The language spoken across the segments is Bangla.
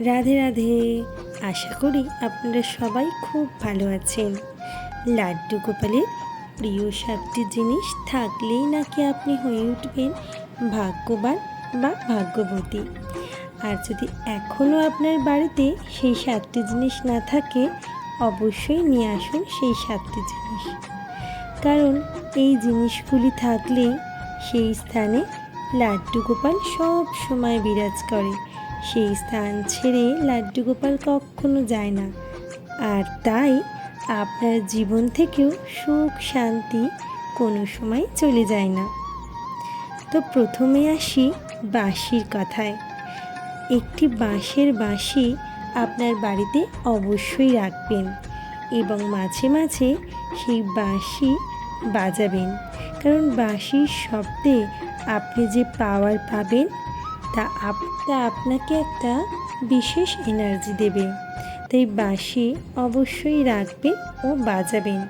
রাধে রাধে। আশা করি আপনারা সবাই খুব ভালো আছেন। লাড্ডু গোপালের প্রিয় সাতটি জিনিস থাকলেই নাকি আপনি হয়ে উঠবেন ভাগ্যবান বা ভাগ্যবতী। আর যদি এখনও আপনার বাড়িতে সেই সাতটি জিনিস না থাকে, অবশ্যই নিয়ে আসুন সেই সাতটি জিনিস। কারণ এই জিনিসগুলি থাকলেই সেই স্থানে লাড্ডু গোপাল সব সময় বিরাজ করে। সেই স্থান ছেড়ে লাড্ডু গোপাল কখনো যায় না। আর তাই আপনার জীবন থেকেও সুখ, শান্তি কোনো সময় চলে যায় না। তো প্রথমে আসি বাঁশির কথায়। একটি বাঁশের বাঁশি আপনার বাড়িতে অবশ্যই রাখবেন এবং মাঝে মাঝে সেই বাঁশি বাজাবেন। কারণ বাঁশির শব্দে আপনি যে পাওয়ার পাবেন তা তা আপনাকে একটা বিশেষ এনার্জি দেবে। তাই বাঁশি অবশ্যই রাখবেন ও বাজাবেন।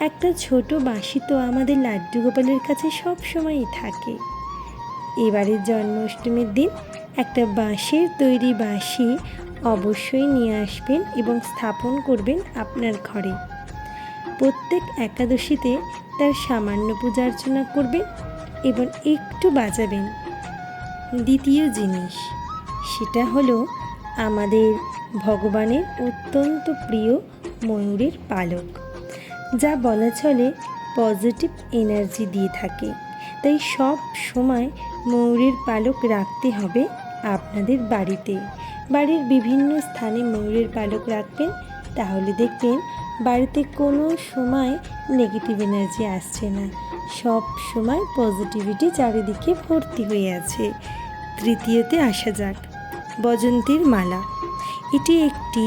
একটা ছোট বাঁশি তো আমাদের লাড্ডু গোপালের কাছে সব সময়ই থাকে। এবারের জন্মাষ্টমীর দিন একটা বাঁশের তৈরি বাঁশি অবশ্যই নিয়ে আসবেন এবং স্থাপন করবেন আপনার ঘরে। প্রত্যেক একাদশীতে তার সামান্য পূজা অর্চনা করবেন এবং একটু বাজাবেন। দ্বিতীয় জিনিস, সেটা হলো আমাদের ভগবানের অত্যন্ত প্রিয় ময়ূরের পালক, যা বলা চলে পজিটিভ এনার্জি দিয়ে থাকে। তাই সব সময় ময়ূরের পালক রাখতে হবে আপনাদের বাড়িতে। বাড়ির বিভিন্ন স্থানে ময়ূরের পালক রাখবেন, তাহলে দেখবেন বাড়িতে কোনো সময় নেগেটিভ এনার্জি আসছে না। সব সময় পজিটিভিটি চারিদিকে ভর্তি হয়ে আছে। তৃতীয়তে আসা যাক। বজন্তীর মালা। এটি একটি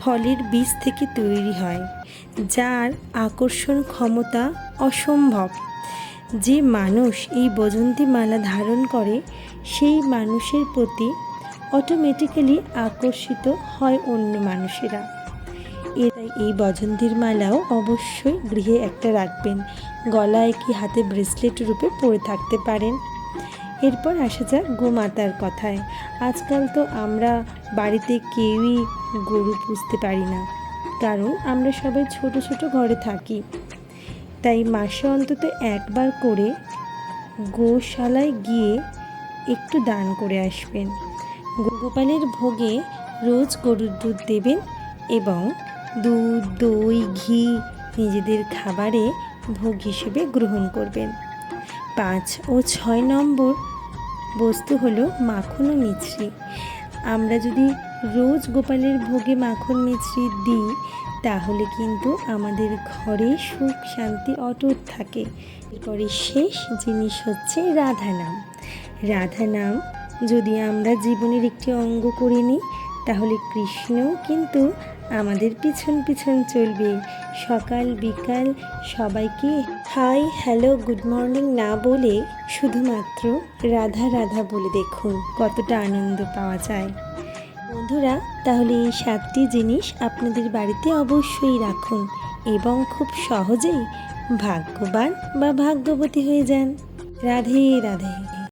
ফলের বীজ থেকে তৈরি হয়, যার আকর্ষণ ক্ষমতা অসম্ভব। যে মানুষ এই বজন্তী মালা ধারণ করে, সেই মানুষের প্রতি অটোমেটিক্যালি আকর্ষিত হয় অন্য মানুষেরা। এটাই এই বজন্তীর মালাও অবশ্যই গৃহে একটা রাখবেন। গলায় কি হাতে ব্রেসলেট রূপে পরে থাকতে পারেন। এরপর আসা যাক গোমাতার কথায়। আজকাল তো আমরা বাড়িতে কেউই গরু পুষতে পারি না, কারণ আমরা সবাই ছোট ছোট ঘরে থাকি। তাই মাসে অন্তত একবার করে গোশালায় গিয়ে একটু দান করে আসবেন। গোপালের ভোগে রোজ গরুর দুধ দেবেন এবং দুধ, দই, ঘি নিজেদের খাবারে ভোগ হিসেবে গ্রহণ করবেন। পাঁচ ও ছয় নম্বর বস্তু হলো মাখন ও মিছরি। আমরা যদি রোজ গোপালের ভোগে মাখন মিছরি দিই, তাহলে কিন্তু আমাদের ঘরে সুখ, শান্তি, অটুট থাকে। এরপরে শেষ জিনিস হচ্ছে রাধা নাম রাধা নাম যদি আমরা জীবনের একটি অঙ্গ করে নিই, তাহলে কৃষ্ণও কিন্তু আমাদের পিছন পিছন চলবে। সকাল, বিকাল সবাইকে হাই, হ্যালো, গুড মর্নিং না বলে শুধুমাত্র রাধা রাধা বলে দেখুন কতটা আনন্দ পাওয়া যায়। বন্ধুরা, তাহলে এই সাতটি জিনিস আপনাদের বাড়িতে অবশ্যই রাখুন এবং খুব সহজেই ভাগ্যবান বা ভাগ্যবতী হয়ে যান। রাধে রাধে।